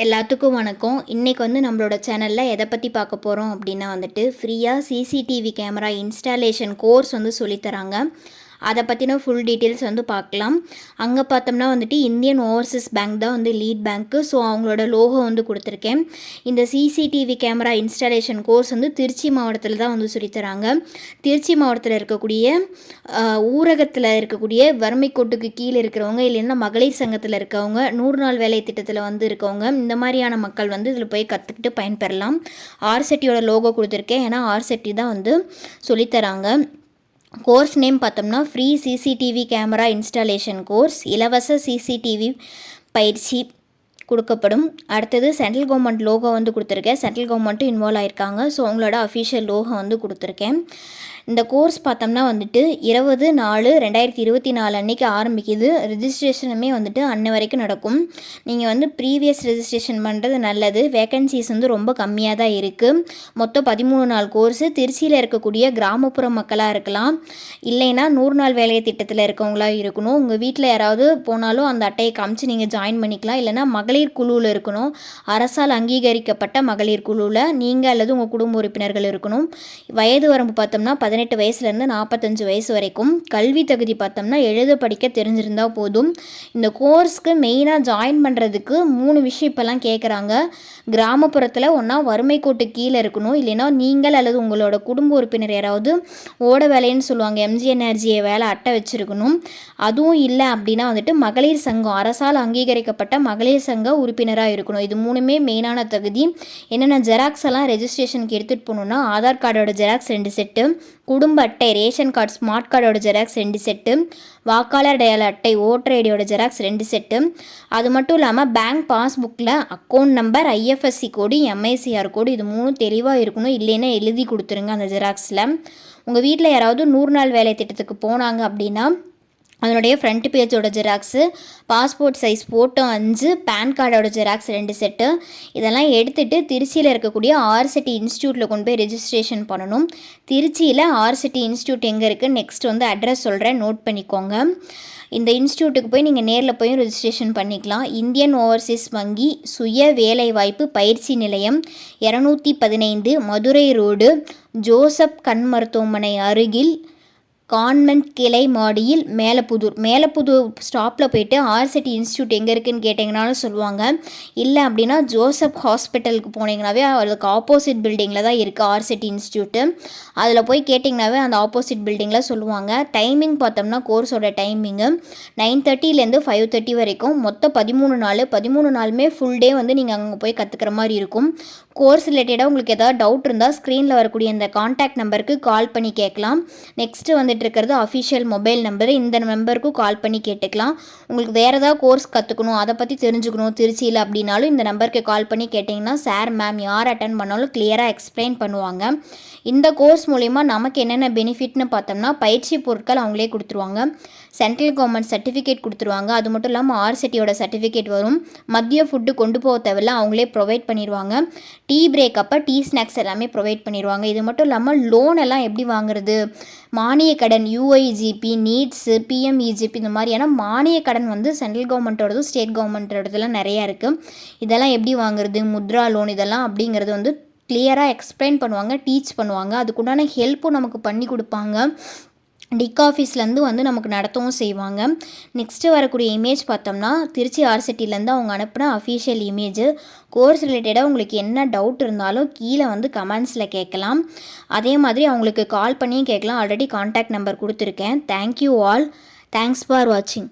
எல்லாத்துக்கும் வணக்கம். இன்றைக்கி வந்து நம்மளோட சேனலில் எதை பற்றி பார்க்க போகிறோம் அப்படின்னா வந்துட்டு ஃப்ரீயாக சிசிடிவி கேமரா இன்ஸ்டாலேஷன் கோர்ஸ் வந்து சொல்லித்தராங்க அதை பற்றின ஃபுல் டீட்டெயில்ஸ் வந்து பார்க்கலாம். அங்கே பார்த்தோம்னா வந்துட்டு இந்தியன் ஓவர்சீஸ் பேங்க் தான் வந்து லீட் பேங்க்கு ஸோ அவங்களோட லோகோ வந்து கொடுத்துருக்கேன். இந்த சிசிடிவி கேமரா இன்ஸ்டாலேஷன் கோர்ஸ் வந்து திருச்சி மாவட்டத்தில் தான் வந்து சொல்லித்தராங்க திருச்சி மாவட்டத்தில் இருக்கக்கூடிய ஊரகத்தில் இருக்கக்கூடிய வறுமை கோட்டுக்கு கீழே இருக்கிறவங்க இல்லைன்னா மகளிர் சங்கத்தில் இருக்கவங்க நூறு நாள் வேலை திட்டத்தில் வந்து இருக்கவங்க இந்த மாதிரியான மக்கள் வந்து இதில் போய் கற்றுக்கிட்டு பயன்பெறலாம். ஆர்செட்டியோட லோகோ கொடுத்துருக்கேன். ஏன்னா ஆர்செட்டி தான் வந்து சொல்லித்தராங்க. கோர்ஸ் நேம் பார்த்தோம்னா free CCTV camera installation course இலவச சிசிடிவி பயிற்சி கொடுக்கப்படும். அடுத்தது சென்ட்ரல் கவர்மெண்ட் லோகோ வந்து கொடுத்துருக்கேன். சென்ட்ரல் கவர்மெண்ட்டும் இன்வால்வ் ஆயிருக்காங்க. ஸோ அவங்களோட அஃபிஷியல் லோகோ வந்து கொடுத்துருக்கேன். இந்த கோர்ஸ் பார்த்தோம்னா வந்துட்டு இருபது நாலு ரெண்டாயிரத்தி இருபத்தி நாலு அன்றைக்கி ஆரம்பிக்குது. ரிஜிஸ்ட்ரேஷனுமே வந்துட்டு அன்ன வரைக்கும் நடக்கும். நீங்கள் வந்து ப்ரீவியஸ் ரிஜிஸ்ட்ரேஷன் பண்ணுறது நல்லது. வேக்கன்சிஸ் வந்து ரொம்ப கம்மியாக தான் இருக்குது மொத்தம் பதிமூணு நாள் கோர்ஸு திருச்சியில் இருக்கக்கூடிய கிராமப்புற மக்களாக இருக்கலாம். இல்லைன்னா நூறு நாள் வேலை திட்டத்தில் இருக்கவங்களாக இருக்கணும். உங்கள் வீட்டில் யாராவது போனாலும் அந்த அட்டையை காமிச்சு நீங்கள் ஜாயின் பண்ணிக்கலாம். இல்லைனா மகளிர் குழுவில் இருக்கணும். அரசால் அங்கீகரிக்கப்பட்ட மகளிர் குழுவில் நீங்கள் அல்லது உங்கள் குடும்ப உறுப்பினர்கள் இருக்கணும். வயது வரம்பு பார்த்தோம்னா பதினெட்டு வயசுலேருந்து நாற்பத்தஞ்சு வயசு வரைக்கும். கல்வி தகுதி பார்த்தோம்னா எழுத படிக்க தெரிஞ்சிருந்தால் போதும். இந்த கோர்ஸ்க்கு மெயினாக ஜாயின் பண்ணுறதுக்கு மூணு விஷயம் இப்போல்லாம் கேட்குறாங்க கிராமப்புறத்தில் ஒன்றா வறுமை கோட்டு கீழே இருக்கணும். இல்லைன்னா நீங்கள் அல்லது உங்களோட குடும்ப உறுப்பினர் யாராவது ஓட வேலைன்னு சொல்லுவாங்க. எம்ஜி எனர்ஜியை வேலை அட்டை வச்சுருக்கணும். அதுவும் இல்லை அப்படின்னா வந்துட்டு மகளிர் சங்கம் அரசால் அங்கீகரிக்கப்பட்ட மகளிர் சங்க உறுப்பினராக இருக்கணும். இது மூணுமே மெயினான தகுதி. என்னென்ன ஜெராக்ஸ் எல்லாம் ரெஜிஸ்ட்ரேஷனுக்கு எடுத்துகிட்டு போகணுன்னா ஆதார் கார்டோட ஜெராக்ஸ் ரெண்டு செட்டு குடும்ப அட்டை ரேஷன் கார்டு ஸ்மார்ட் கார்டோட ஜெராக்ஸ் ரெண்டு செட்டு வாக்காளர் அடையாள அட்டை ஓட்டர் ஐடியோட ஜெராக்ஸ் ரெண்டு செட்டு அது மட்டும் இல்லாமல் bank பாஸ்புக்கில் account number IFSC code MICR code இது மூணும் தெளிவாக இருக்கணும். இல்லைன்னா எழுதி கொடுத்துருங்க அந்த ஜெராக்ஸில் உங்கள் வீட்டில் யாராவது நூறு நாள் வேலை திட்டத்துக்கு போனாங்க அப்படின்னா அதனுடைய ஃப்ரண்ட் பேஜோட ஜெராக்ஸு பாஸ்போர்ட் சைஸ் ஃபோட்டோ அஞ்சு பேன் கார்டோட ஜெராக்ஸ் ரெண்டு செட்டு இதெல்லாம் எடுத்துகிட்டு திருச்சியில் இருக்கக்கூடிய ஆர்சிட்டி இன்ஸ்டியூட்டில் கொண்டு போய் ரெஜிஸ்ட்ரேஷன் பண்ணணும். திருச்சியில் ஆர்சிட்டி இன்ஸ்டியூட் எங்கே இருக்குது நெக்ஸ்ட் வந்து அட்ரஸ் சொல்கிறேன் நோட் பண்ணிக்கோங்க. இந்த இன்ஸ்டியூட்டுக்கு போய் நீங்கள் நேரில் போய் ரெஜிஸ்ட்ரேஷன் பண்ணிக்கலாம். இந்தியன் ஓவர்சீஸ் வங்கி சுய வேலைவாய்ப்பு பயிற்சி நிலையம் இரநூத்தி பதினைந்து மதுரை ரோடு ஜோசப் கண் மருத்துவமனை அருகில் கான்வென்ட் கிளை மாடியில் மேலப்புதூர். மேலப்புதூர் ஸ்டாப்பில் போயிட்டு ஆர்சிட்டி இன்ஸ்டியூட் எங்கே இருக்குதுன்னு கேட்டிங்கனாலும் சொல்லுவாங்க. இல்லை அப்படின்னா ஜோசப் ஹாஸ்பிட்டலுக்கு போனீங்கனாவே அதுக்கு ஆப்போசிட் பில்டிங்கில் தான் இருக்குது ஆர்சிட்டி இன்ஸ்டியூட்டு. அதில் போய் கேட்டிங்கனாவே அந்த ஆப்போசிட் பில்டிங்கில் சொல்லுவாங்க. டைமிங் பார்த்தோம்னா கோர்ஸோட டைமிங்கு. நைன் தேர்ட்டிலேருந்து ஃபைவ் தேர்ட்டி வரைக்கும். மொத்தம் பதிமூணு நாள். பதிமூணு நாளுமே ஃபுல் டே வந்து நீங்கள் அங்கே போய் கற்றுக்கிற மாதிரி இருக்கும். கோர்ஸ் ரிலேட்டடாக உங்களுக்கு ஏதாவது டவுட் இருந்தால் ஸ்க்ரீனில் வரக்கூடிய இந்த காண்டாக்ட் நம்பருக்கு கால் பண்ணி கேட்கலாம். நெக்ஸ்ட்டு வந்து இருக்கிறது அஃபிஷியல் மொபைல் நம்பர் இந்த நம்பருக்கும் கால் பண்ணி கேட்டுக்கலாம். உங்களுக்கு வேறு ஏதாவது கோர்ஸ் கற்றுக்கணும் அதை பற்றி தெரிஞ்சுக்கணும் திருச்சியில் அப்படின்னாலும் இந்த நம்பருக்கு கால் பண்ணி கேட்டிங்கன்னா சார் மேம் யார் அட்டன் பண்ணாலும் கிளியராக எக்ஸ்பிளைன் பண்ணுவாங்க. இந்த கோர்ஸ் மூலிமா நமக்கு என்னென்ன பெனிஃபிட்னு பார்த்தோம்னா பயிற்சி பொருட்கள் அவங்களே கொடுத்துருவாங்க. சென்ட்ரல் கவர்மெண்ட் சர்டிஃபிகேட் கொடுத்துருவாங்க. அது மட்டும் இல்லாமல் ஆர்சிட்டியோட சர்டிஃபிகேட் வரும். மதிய ஃபுட்டு கொண்டு போக தேவையில்ல அவங்களே ப்ரொவைட் பண்ணிடுவாங்க டீ பிரேக் அப்போ டீ ஸ்நாக்ஸ் எல்லாமே ப்ரொவைட் பண்ணிடுவாங்க இது மட்டும் இல்லாமல் லோன் எல்லாம் எப்படி வாங்குறது? மானிய கடன் யூஐஜிபி நீட்ஸு பிஎம்இஜிபி இந்த மாதிரியான மானிய கடன் வந்து சென்ட்ரல் கவர்மெண்ட்டோடதும் ஸ்டேட் கவர்மெண்ட்டோடதுலாம் நிறையா இருக்குது இதெல்லாம் எப்படி வாங்குறது? முத்ரா லோன் இதெல்லாம் அப்படிங்கிறது வந்து கிளியராக எக்ஸ்பிளைன் பண்ணுவாங்க டீச் பண்ணுவாங்க. அதுக்குண்டான ஹெல்ப்பும் நமக்கு பண்ணி கொடுப்பாங்க. டிக் ஆஃபீஸ்லேருந்து வந்து நமக்கு நடத்தவும் செய்வாங்க. நெக்ஸ்ட்டு வரக்கூடிய இமேஜ் பார்த்தோம்னா திருச்சி ஆர்சிட்டிலேருந்து அவங்க அனுப்பின அஃபீஷியல் இமேஜு கோர்ஸ் ரிலேட்டடாக உங்களுக்கு என்ன டவுட் இருந்தாலும் கீழே வந்து கமெண்ட்ஸில் கேட்கலாம். அதே மாதிரி அவங்களுக்கு கால் பண்ணியும் கேட்கலாம். ஆல்ரெடி காண்டாக்ட் நம்பர் கொடுத்துருக்கேன். Thank you all thanks for வாட்சிங்